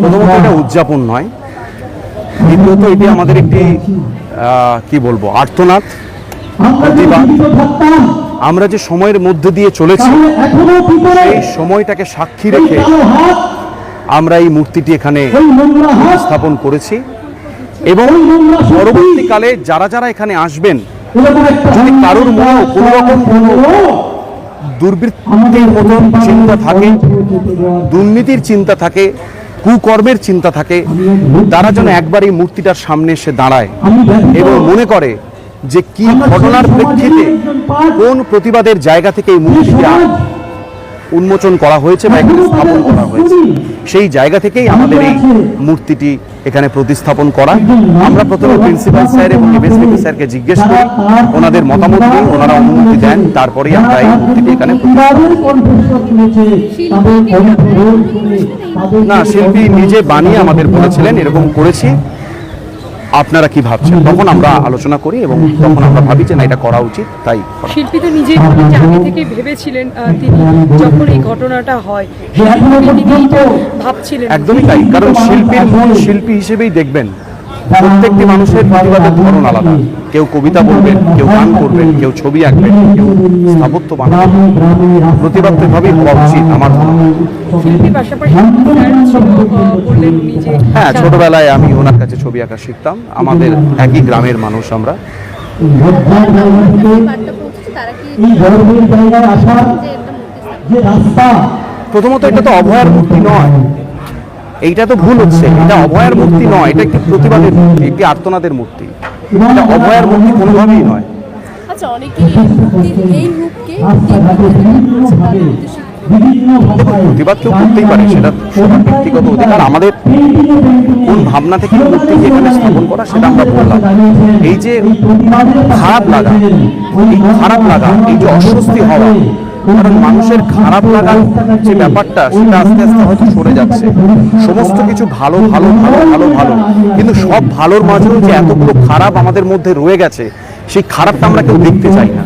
প্রথমত এটা উদযাপন নয়। দ্বিতীয়ত এটি আমাদের একটি কি বলব আর্তনাদ। আমরা যে সময়ের মধ্যে দিয়ে চলেছি সেই সময়টাকে সাক্ষী রেখে আমরা এই মূর্তিটি এখানে স্থাপন করেছি। এবং পরবর্তীকালে যারা যারা এখানে আসবেন যদি কারোর মনেও কোনো রকম কোনো দুর্বৃত্তির মতো চিন্তা থাকে দুর্নীতির চিন্তা থাকে কুকর্মের চিন্তা থাকে তারা যেন একবার এই মূর্তিটার সামনে এসে দাঁড়ায় এবং মনে করে যে কি ঘটনার প্রেক্ষিতে কোন প্রতিবাদের জায়গা থেকে এই মূর্তিটি উন্মোচন করা হয়েছে বা এখানে স্থাপন করা হয়েছে। সেই জায়গা থেকেই আমাদের এই মূর্তিটি এখানে প্রতিস্থাপন করা। আমরা প্রথমে প্রিন্সিপাল স্যার এবং এমএসপি স্যারকে জিজ্ঞেস করি ওনাদের মতামত নিই ওনারা অনুমতি দেন তারপরেই আমরা এই মূর্তিটি এখানে না শিল্পী নিজে বানিয়ে আমাদের বলেছিলেন এরকম করেছি। আপনারা কি ভাবছেন? তখন আমরা আলোচনা করি এবং তখন আমরা ভাবি যে না এটা করা উচিত তাই শিল্পী তো নিজেই বলেন যে আগে থেকে ভেবেছিলেন তিনি যখন এই ঘটনাটা হয় ভাবছিলেন। একদমই তাই কারণ শিল্পীর মন শিল্পী হিসেবেই দেখবেন প্রত্যেকটি মানুষের প্রতিবাদের ধরন আলাদা। কেউ কবিতা বলবেন কেউ গান করবেন কেউ ছবি আঁকবেন কেউ স্থাপত্য বানাবেন। প্রতিবাদ তো এভাবেই হওয়া উচিত আমার হয়। ছোটবেলায় আমি ওনার কাছে ছবি আঁকা শিখতাম। আমাদের একই গ্রামের মানুষ আমরা। প্রথমত এটা তো অভয়ার মূর্তি নয়। এইটা তো ভুল হচ্ছে। এটা অভয়ার মূর্তি নয় এটা একটি প্রতিবাদের মূর্তি একটি আর্তনাদের মূর্তি। এটা অভয়ার মূর্তি কোনোভাবেই নয়। আচ্ছা এই রূপকে প্রতিবাদ কেউ করতেই পারে সেটা সবার ব্যক্তিগত অধিকার। আমাদের কোন ভাবনা থেকে এই মূর্তিকে এখানে স্থাপন করা সেটা আমরা বললাম। এই যে খারাপ লাগা এই খারাপ লাগা এই যে অস্বস্তি হওয়া কারণ মানুষের খারাপ লাগার যে ব্যাপারটা সেটা আস্তে আস্তে হয়তো সরে যাচ্ছে। সমস্ত কিছু ভালো ভালো ভালো ভালো ভালো। কিন্তু সব ভালোর মাঝেও যে এতগুলো খারাপ আমাদের মধ্যে রয়ে গেছে সেই খারাপটা আমরা কেউ দেখতে চাই না।